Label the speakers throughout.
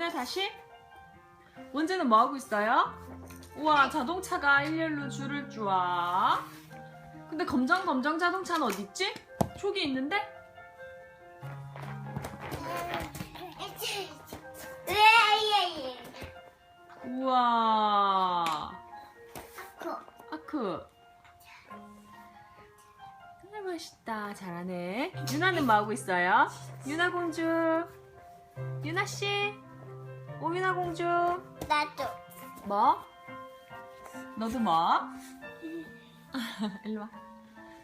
Speaker 1: 유나 다시. 원재는 뭐 하고 있어요? 우와 자동차가 일렬로 줄을 쭈아. 근데 검정 검정 자동차는 어디 있지? 저기 있는데? 우와.
Speaker 2: 코.
Speaker 1: 아크. 정말 멋있다. 잘하네. 유나는 뭐 하고 있어요? 유나 공주. 유나 씨. 오유나 공주.
Speaker 2: 나도.
Speaker 1: 뭐? 너도 뭐? 일로 와.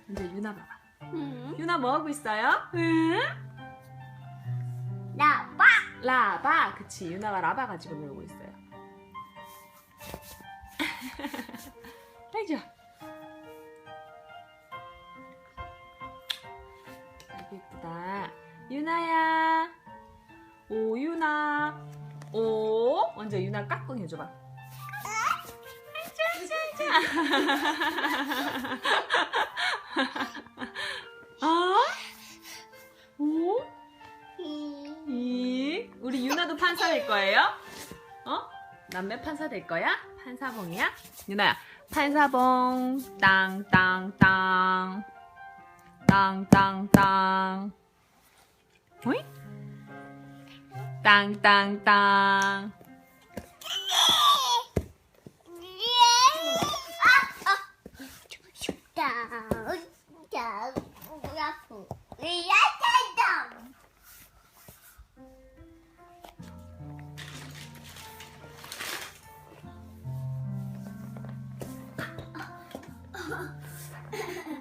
Speaker 1: 이제 유나 봐봐.
Speaker 2: 응.
Speaker 1: 유나 뭐 하고 있어요? 응?
Speaker 2: 나봐.
Speaker 1: 라바. 그치. 유나가 라바 가지고 놀고 있어요. 아이죠. 아이고 이쁘다. 유나야. 먼저 유나 까꿍 해줘봐. 아? 오? 이 우리 유나도 판사 될 거예요? 어? 남매 판사 될 거야? 판사봉이야? 유나야 판사봉 땅 땅 땅 땅 땅 땅 오이? 땅땅 땅
Speaker 2: Ha ha ha.